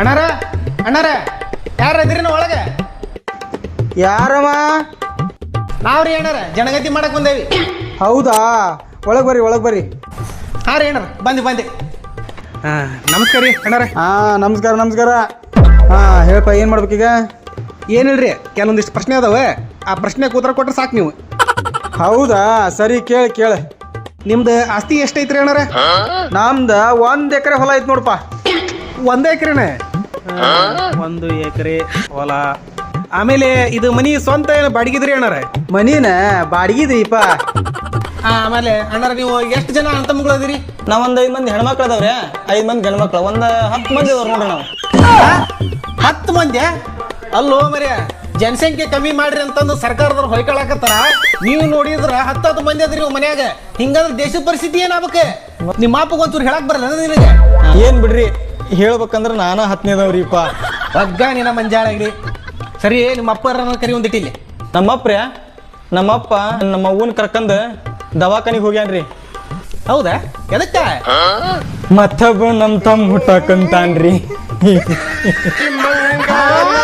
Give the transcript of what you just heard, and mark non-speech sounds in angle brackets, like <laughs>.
ಅಣ್ಣಾರ ಅಣ್ಣಾರ ಯಾರ ಇದ್ರಿ ಒಳಗೆ? ಯಾರವ ನಾವ್ರಿ ಅಣ್ಣಾರ ಜನಗತಿ ಮಾಡಕ್ ಬಂದೇವಿ. ಹೌದಾ? ಒಳಗೆ ಬರ್ರಿ ಒಳಗೆ ಬರ್ರಿ. ಹಾ ರೀ ಅಣ್ಣಾರ ಬಂದಿ ಬಂದೆ ಹಾ. ನಮಸ್ಕಾರ ರೀ ಅಣ್ಣಾರ. ಹಾ ನಮಸ್ಕಾರ ನಮಸ್ಕಾರ. ಹಾ ಹೇಳಪ್ಪ ಏನು ಮಾಡ್ಬೇಕೀಗ ಏನಿಲ್ರಿ ಕೆಲವೊಂದಿಷ್ಟು ಪ್ರಶ್ನೆ ಅದಾವೆ. ಆ ಪ್ರಶ್ನೆ ಕೂತ್ರ ಕೊಟ್ರೆ ಸಾಕು ನೀವು. ಹೌದಾ? ಸರಿ ಕೇಳಿ ಕೇಳಿ. ನಿಮ್ದು ಆಸ್ತಿ ಎಷ್ಟೈತ್ರಿ ಅಣ್ಣರ? ನಮ್ದ ಒಂದ್ ಎಕರೆ ಹೊಲ ಐತ್ ನೋಡಪ್ಪ. ಒಂದೇ ಎಕರೆನೆ? ಒಂದು ಎಕರೆ ಹೊಲ. ಆಮೇಲೆ ಇದು ಮನಿ ಸ್ವಂತ ಏನು ಬಾಡಿಗಿದ್ರಿ ಅಣ್ಣರ? ಮನಿನ ಬಾಡಿಗಿದ್ರಿಪ್ಪ. ಆ, ಆಮೇಲೆ ಅಣ್ಣರ ನೀವು ಎಷ್ಟು ಜನ ಅಂತ ನಾವ್ ಒಂದ್ ಐದ್ ಮಂದಿ ಹೆಣ್ಮಕ್ಳು ಅದಾವ್ರೆ. ಐದ್ ಮಂದಿ ಗಂಡ್ಮಕ್ಳು. ಒಂದ್ ಹತ್ತು ಮಂದಿ ಅದಾವ್ರಿ ನೋಡ್ರಿ ನಾವು. ಹತ್ತು ಮಂದಿ ಅಲ್ಲೋ ಮರ್ಯ ಜನಸಂಖ್ಯೆ ಕಮ್ಮಿ ಮಾಡ್ರಿ ಅಂತಂದು ಸರ್ಕಾರದವ್ರು ಹೊಯ್ಕೊಳಕತ್ತಾರ. ನೀವು ನೋಡಿದ್ರ ಹತ್ತತ್ತು ಮಂದಿ ಅದ್ರಿ ನೀವು ಮನ್ಯಾಗ. ಹಿಂಗಂದ್ರೆ ದೇಶದ ಪರಿಸ್ಥಿತಿ ಏನಾಗ್ಬೇಕು? ನಿಮ್ಮ ಅಪ್ಪಗೆ ಒಂಚೂರು ಹೇಳಕ್ ಬರಲ್ಲ ನಿನಗೆ? ಏನ್ ಬಿಡ್ರಿ ಹೇಳ್ಬೇಕಂದ್ರ ನಾನ ಹತ್ತನೇದವ್ರಿಪ್ಪ ಒಗ್ಗ ನಿನ್ನ ಮಂಜಾಳಾಗ್ರಿ. ಸರಿ ನಿಮ್ಮ ಅಪ್ಪರನ್ನ ಕರಿ ಒಂದಿಟ್ಟಿಲ್ಲಿ ನಮ್ಮಪ್ಪ್ರ ನಮ್ಮಪ್ಪ ನಮ್ಮ ಅವ್ವನ್ ಕರ್ಕಂದ್ ದವಾಖಾನಿಗೆ ಹೋಗ್ಯಾನ್ರಿ. ಹೌದಾ? ಎದಕ್ಕ? ಮತ್ತೊಬ್ಬ ನಮ್ಮ ತಮ್ಮ ಹುಟ್ಟಾಕಂತಾನ್ರಿ <laughs>